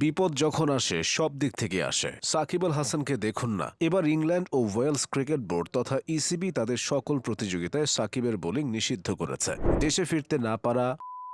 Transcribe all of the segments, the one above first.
বিপদ যখন আসে, সব দিক থেকে আসে। সাকিব আল হাসানকে দেখুন না। এবার ইংল্যান্ড ও ওয়েলস ক্রিকেট বোর্ড তথা ইসিবি তাদের সকল প্রতিযোগিতায় সাকিবের বোলিং নিষিদ্ধ করেছে। দেশে ফিরতে না পারা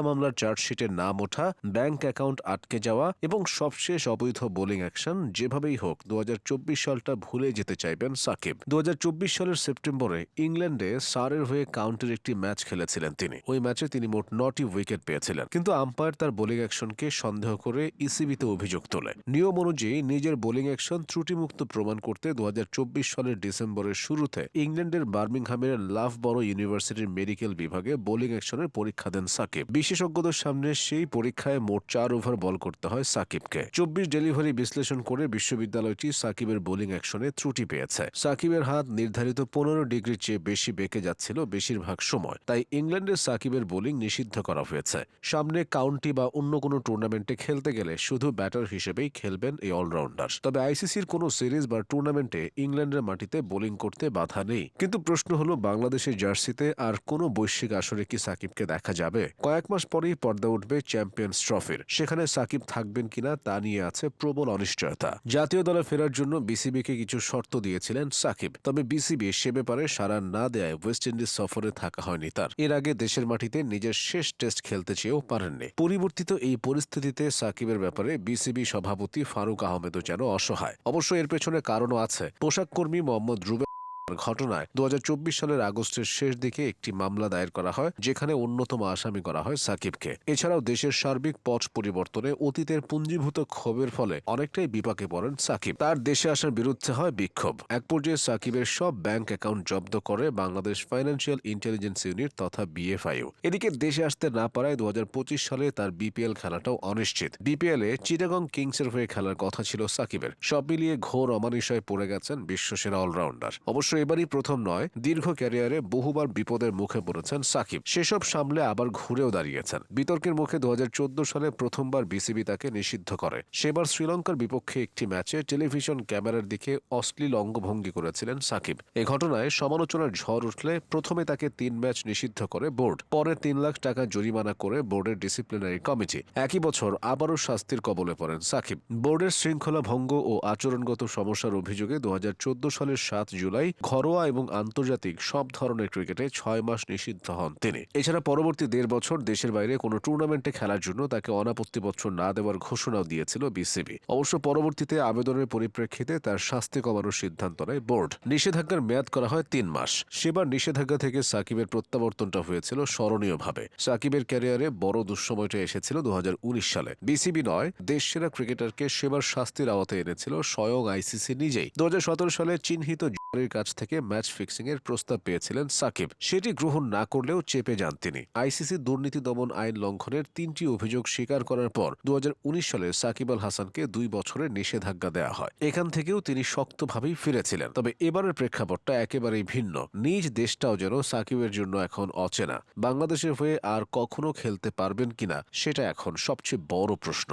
মামলার চার্জশিটে নাম ওঠা, ব্যাংক অ্যাকাউন্ট আটকে যাওয়া এবং সবশেষ অবৈধ বোলিং অ্যাকশন যেভাবেই হোক, দুহাজার চব্বিশ সালটা ভুলে যেতে চাইবেন সাকিব। দুহাজার চব্বিশ সালের সেপ্টেম্বরে ইংল্যান্ডে সারের হয়ে কাউন্টির একটি ম্যাচ খেলেছিলেন তিনি। ওই ম্যাচে তিনি মোট নটি উইকেট পেয়েছিলেন। কিন্তু আম্পায়ার তার বোলিং অ্যাকশনকে সন্দেহ করে ইসিবিতে অভিযোগ তোলে। নিয়ম অনুযায়ী নিজের বোলিং অ্যাকশন ত্রুটিমুক্ত প্রমাণ করতে দু হাজার চব্বিশ সালের ডিসেম্বরের শুরুতে ইংল্যান্ডের বার্মিংহামের লাভ বড় ইউনিভার্সিটির মেডিকেল বিভাগে বোলিং অ্যাকশনের পরীক্ষা দেন সাকিব। বিশেষজ্ঞদের সামনে সেই পরীক্ষায় মোট চার ওভার বল করতে হয় সাকিবকে। চব্বিশ ডেলিভারি বিশ্লেষণ করে বিশ্ববিদ্যালয়টি সাকিবের বোলিং অ্যাকশনে ত্রুটি পেয়েছে। সাকিবের হাত নির্ধারিত পনেরো ডিগ্রির চেয়ে বেশি বেঁকে যাচ্ছিল বেশিরভাগ সময়। তাই ইংল্যান্ডে সাকিবের বোলিং নিষিদ্ধ করা হয়েছে। সামনে কাউন্টি বা অন্য কোনো টুর্নামেন্টে খেলতে গেলে শুধু ব্যাটার হিসেবেই খেলবেন এই অলরাউন্ডার। তবে আইসিসির কোনো সিরিজ বা টুর্নামেন্টে ইংল্যান্ডের মাটিতে বোলিং করতে বাধা নেই। কিন্তু প্রশ্ন হলো, বাংলাদেশের জার্সিতে আর কোনো বৈশ্বিক আসরে কি সাকিবকে দেখা যাবে? কয়েক মাস পরেই পর্দা উঠবে চ্যাম্পিয়ন্স ট্রফির। সেখানে সাকিব থাকবেন কিনা তা নিয়ে আছে প্রবল অনিশ্চয়তা। জাতীয় দলে ফেরার জন্য বিসিবিকে কিছু শর্ত দিয়েছিলেন সাকিব, তবে বিসিবি সে ব্যাপারে সাড়া না দেয় ওয়েস্ট ইন্ডিজ সফরে থাকা হয়নি তার। এর আগে দেশের মাটিতে নিজের শেষ টেস্ট খেলতে চেয়েও পারেননি। পরিবর্তিত এই পরিস্থিতিতে সাকিবের ব্যাপারে বিসিবি সভাপতি ফারুক আহমেদও যেন অসহায়। অবশ্য এর পেছনে কারণও আছে। পোশাক কর্মী মোহাম্মদ রুবে ঘটনায় দু হাজার চব্বিশ সালের আগস্টের শেষ দিকে একটি মামলা দায়ের করা হয়, যেখানে অন্যতম আসামি করা হয় সাকিবকে। এছাড়াও দেশের সার্বিক পথ পরিবর্তনে অতীতের পুঞ্জীভূত ক্ষোভের ফলে অনেকটাই বিপাকে পড়েন সাকিব। তার দেশে আসার বিরুদ্ধে হয় বিক্ষোভ। এক পর্যায়ে সাকিবের সব ব্যাংক অ্যাকাউন্ট জব্দ করে বাংলাদেশ ফাইন্যান্সিয়াল ইন্টেলিজেন্স ইউনিট তথা বিএফআইও। এদিকে দেশে আসতে না পারায় দু হাজার পঁচিশ সালে তার বিপিএল খেলাটাও অনিশ্চিত। বিপিএল এ চিটাগং কিংসের হয়ে খেলার কথা ছিল সাকিবের। সব মিলিয়ে ঘোর অমানিশয় পড়ে গেছেন বিশ্বসেরা অলরাউন্ডার। অবশ্য এবারই প্রথম নয়, দীর্ঘ ক্যারিয়ারে বহুবার বিপদের মুখে পড়েছেন সাকিব। সেসব সামলে আবার ঘুরেও দাঁড়িয়েছেন। বিতর্কের মুখে দু সালে প্রথমবার বিসিবি তাকে নিষিদ্ধ করে। সেবার শ্রীলঙ্কার বিপক্ষে একটি ম্যাচে টেলিভিশন ক্যামেরার দিকে অশ্লীল অঙ্গভঙ্গি করেছিলেন সাকিব। এ ঘটনায় সমালোচনার ঝড় উঠলে প্রথমে তাকে তিন ম্যাচ নিষিদ্ধ করে বোর্ড, পরে তিন লাখ টাকা জরিমানা করে বোর্ডের ডিসিপ্লিনারি কমিটি। একই বছর আবারও শাস্তির কবলে পড়েন সাকিব। বোর্ডের শৃঙ্খলা ভঙ্গ ও আচরণগত সমস্যার অভিযোগে দু হাজার চোদ্দ সালের সাত জুলাই ঘরোয়া এবং আন্তর্জাতিক সব ধরনের ক্রিকেটে ছয় মাস নিষিদ্ধ হন তিনি। এছাড়া পরবর্তী দেড় বছর দেশের বাইরে কোনো টুর্নামেন্টে খেলার জন্য তাকে অনাপত্তি বছর না দেওয়ার ঘোষণাও দিয়েছিল বিসিবি। অবশ্য পরবর্তীতে আবেদনের পরিপ্রেক্ষিতে তার শাস্তি কমানোর সিদ্ধান্ত নেয় বোর্ড। নিষেধাজ্ঞার মেয়াদ করা হয় তিন মাস। সেবার নিষেধাজ্ঞা থেকে সাকিবের প্রত্যাবর্তনটা হয়েছিল স্মরণীয়ভাবে। সাকিবের ক্যারিয়ারে বড় দুঃসময়টা এসেছিল দু হাজার উনিশ সালে। বিসিবি নয় দেশ সেরা ক্রিকেটারকে সেবার শাস্তির আওতায় এনেছিল স্বয়ং আইসিসি নিজেই। দু হাজার সতেরো সালে চিহ্নিত জুরির কাছ থেকে ম্যাচ ফিক্সিং এর প্রস্তাব পেয়েছিলেন সাকিব। সেটি গ্রহণ না করলেও চেপে যান তিনি। আইসিসি দুর্নীতি দমন আইন লঙ্ঘনের তিনটি অভিযোগ স্বীকার করার পর দু হাজার উনিশ সালে সাকিব আল হাসানকে দুই বছরের নিষেধাজ্ঞা দেওয়া হয়। এখান থেকেও তিনি শক্তভাবেই ফিরেছিলেন। তবে এবারের প্রেক্ষাপটটা একেবারেই ভিন্ন। নিজ দেশটাও যেন সাকিবের জন্য এখন অচেনা। বাংলাদেশের হয়ে আর কখনো খেলতে পারবেন কিনা, সেটা এখন সবচেয়ে বড় প্রশ্ন।